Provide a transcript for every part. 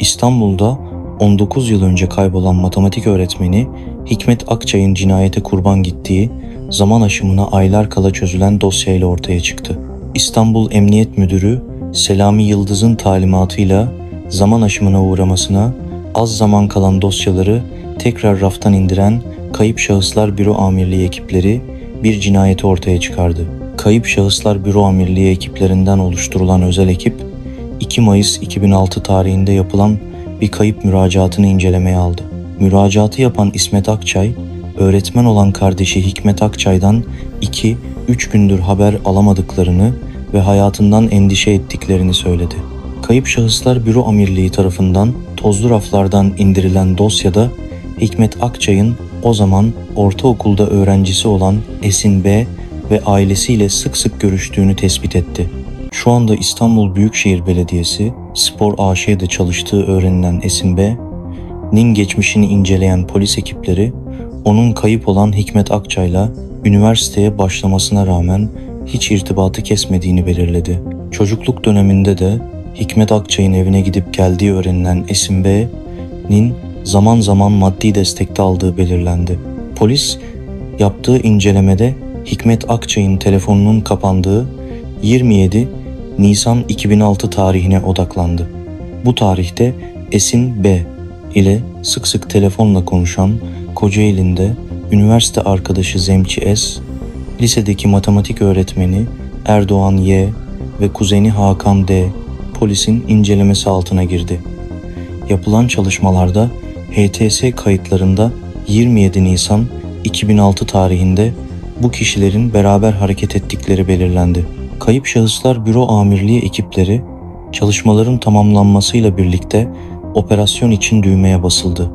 İstanbul'da 19 yıl önce kaybolan matematik öğretmeni Hikmet Akçay'ın cinayete kurban gittiği, zaman aşımına aylar kala çözülen dosyayla ortaya çıktı. İstanbul Emniyet Müdürü Selami Yıldız'ın talimatıyla zaman aşımına uğramasına az zaman kalan dosyaları tekrar raftan indiren Kayıp Şahıslar Büro Amirliği ekipleri bir cinayeti ortaya çıkardı. Kayıp Şahıslar Büro Amirliği ekiplerinden oluşturulan özel ekip 2 Mayıs 2006 tarihinde yapılan bir kayıp müracaatını incelemeye aldı. Müracaatı yapan İsmet Akçay, öğretmen olan kardeşi Hikmet Akçay'dan 2-3 gündür haber alamadıklarını ve hayatından endişe ettiklerini söyledi. Kayıp Şahıslar Büro Amirliği tarafından tozlu raflardan indirilen dosyada Hikmet Akçay'ın o zaman ortaokulda öğrencisi olan Esin B ve ailesiyle sık sık görüştüğünü tespit etti. Şu anda İstanbul Büyükşehir Belediyesi Spor AŞ'de çalıştığı öğrenilen Esin B'nin geçmişini inceleyen polis ekipleri onun kayıp olan Hikmet Akçay'la üniversiteye başlamasına rağmen hiç irtibatı kesmediğini belirledi. Çocukluk döneminde de Hikmet Akçay'ın evine gidip geldiği öğrenilen Esin B'nin zaman zaman maddi destekte aldığı belirlendi. Polis yaptığı incelemede Hikmet Akçay'ın telefonunun kapandığı 27 Nisan 2006 tarihine odaklandı. Bu tarihte Esin B ile sık sık telefonla konuşan Kocaeli'nde üniversite arkadaşı Zemçi S, lisedeki matematik öğretmeni Erdoğan Y ve kuzeni Hakan D polisin incelemesi altına girdi. Yapılan çalışmalarda HTS kayıtlarında 27 Nisan 2006 tarihinde bu kişilerin beraber hareket ettikleri belirlendi. Kayıp Şahıslar Büro Amirliği ekipleri çalışmaların tamamlanmasıyla birlikte operasyon için düğmeye basıldı.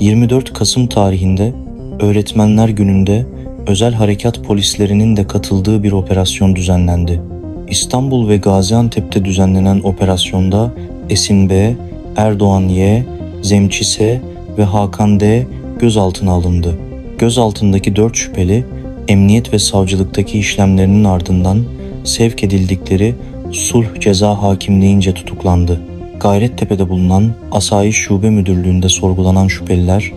24 Kasım tarihinde Öğretmenler Günü'nde özel harekat polislerinin de katıldığı bir operasyon düzenlendi. İstanbul ve Gaziantep'te düzenlenen operasyonda Esin B, Erdoğan Y, Zemçi S ve Hakan D gözaltına alındı. Gözaltındaki 4 şüpheli emniyet ve savcılıktaki işlemlerinin ardından sevk edildikleri sulh ceza hakimliğince tutuklandı. Gayrettepe'de bulunan Asayiş Şube Müdürlüğü'nde sorgulanan şüpheliler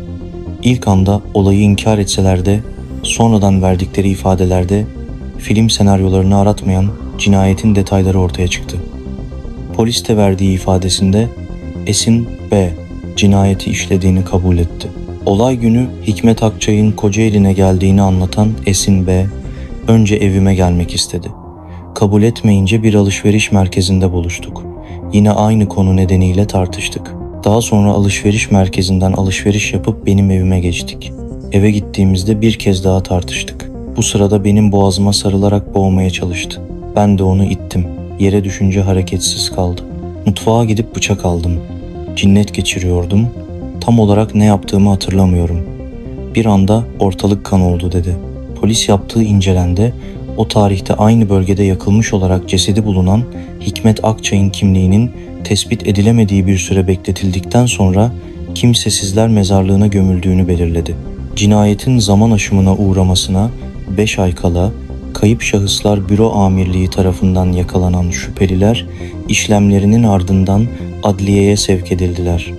ilk anda olayı inkar etseler de sonradan verdikleri ifadelerde film senaryolarını aratmayan cinayetin detayları ortaya çıktı. Polis de verdiği ifadesinde Esin B cinayeti işlediğini kabul etti. Olay günü Hikmet Akçay'ın Kocaeli'ne geldiğini anlatan Esin B önce evime gelmek istedi. Kabul etmeyince bir alışveriş merkezinde buluştuk. Yine aynı konu nedeniyle tartıştık. Daha sonra alışveriş merkezinden alışveriş yapıp benim evime geçtik. Eve gittiğimizde bir kez daha tartıştık. Bu sırada benim boğazıma sarılarak boğmaya çalıştı. Ben de onu ittim. Yere düşünce hareketsiz kaldı. Mutfağa gidip bıçak aldım. Cinnet geçiriyordum. Tam olarak ne yaptığımı hatırlamıyorum. Bir anda ortalık kan oldu dedi. Polis yaptığı incelende o tarihte aynı bölgede yakılmış olarak cesedi bulunan Hikmet Akçay'ın kimliğinin tespit edilemediği bir süre bekletildikten sonra kimsesizler mezarlığına gömüldüğünü belirledi. Cinayetin zaman aşımına uğramasına 5 ay kala Kayıp Şahıslar Büro Amirliği tarafından yakalanan şüpheliler işlemlerinin ardından adliyeye sevk edildiler.